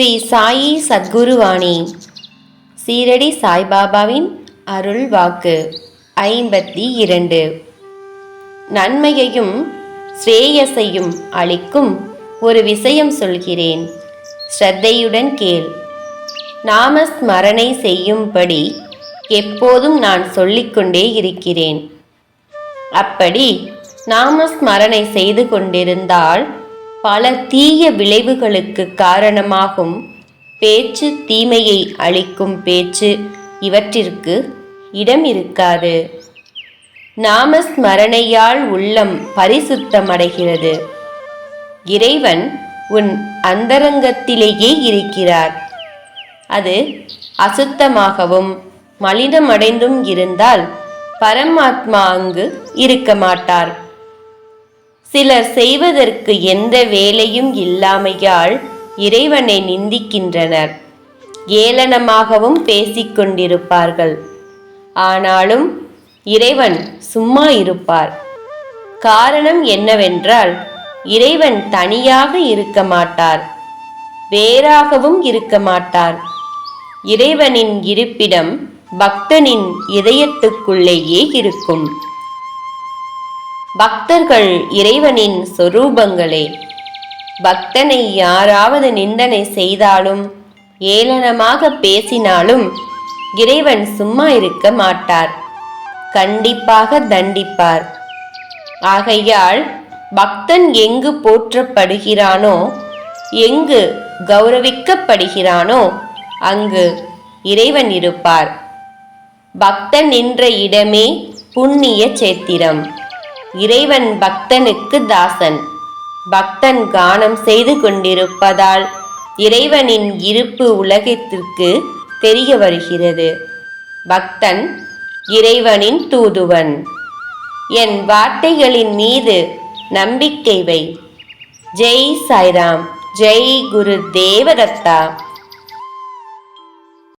ஸ்ரீ சாயி சத்குருவாணி. சீரடி சாய்பாபாவின் அருள் வாக்கு ஐம்பத்தி இரண்டு. நன்மையையும் ஸ்ரேயஸையும் அளிக்கும் ஒரு விஷயம் சொல்கிறேன். ஸ்ரத்தையுடன் கேள். நாமஸ்மரணை செய்யும்படி எப்போதும் நான் சொல்லிக்கொண்டே இருக்கிறேன். அப்படி நாமஸ்மரணை செய்து கொண்டிருந்தால் பல தீய விளைவுகளுக்கு காரணமாகும் பேச்சு தீமையை அளிக்கும் பேச்சு இவற்றிற்கு இடம் இருக்காது. நாமஸ்மரணையால் உள்ளம் பரிசுத்தமடைகிறது. இறைவன் உன் அந்தரங்கத்திலேயே இருக்கிறார். அது அசுத்தமாகவும் மலினமடைந்தும் இருந்தால் பரமாத்மா அங்கு இருக்க மாட்டார். சிலர் செய்வதற்கு எந்த வேலையும் இல்லாமையால் இறைவனை நிந்திக்கின்றனர். ஏளனமாகவும் பேசிக்கொண்டிருப்பார்கள் ஆனாலும் இறைவன் சும்மா இருப்பார். காரணம் என்னவென்றால் இறைவன் தனியாக இருக்க மாட்டார். வேறாகவும் இருக்க மாட்டார். இறைவனின் இருப்பிடம் பக்தனின் இதயத்துக்குள்ளேயே இருக்கும். பக்தர்கள் இறைவனின் சொரூபங்களே. பக்தனை யாராவது நிந்தனை செய்தாலும் ஏளனமாக பேசினாலும் இறைவன் சும்மா இருக்க மாட்டார். கண்டிப்பாக தண்டிப்பார். ஆகையால் பக்தன் எங்கு போற்றப்படுகிறானோ எங்கு கௌரவிக்கப்படுகிறானோ அங்கு இறைவன் இருப்பார். பக்தன் நின்ற இடமே புண்ணிய சேத்திரம். இறைவன் பக்தனுக்கு தாசன். பக்தன் கானம் செய்து கொண்டிருப்பதால் இறைவனின் இருப்பு உலகத்திற்கு தெரிய வருகிறது. பக்தன் இறைவனின் தூதுவன். என் வார்த்தைகளின் மீது நம்பிக்கை வை. ஜெய் சாய்ராம் ஜெய் குரு தேவதத்தா.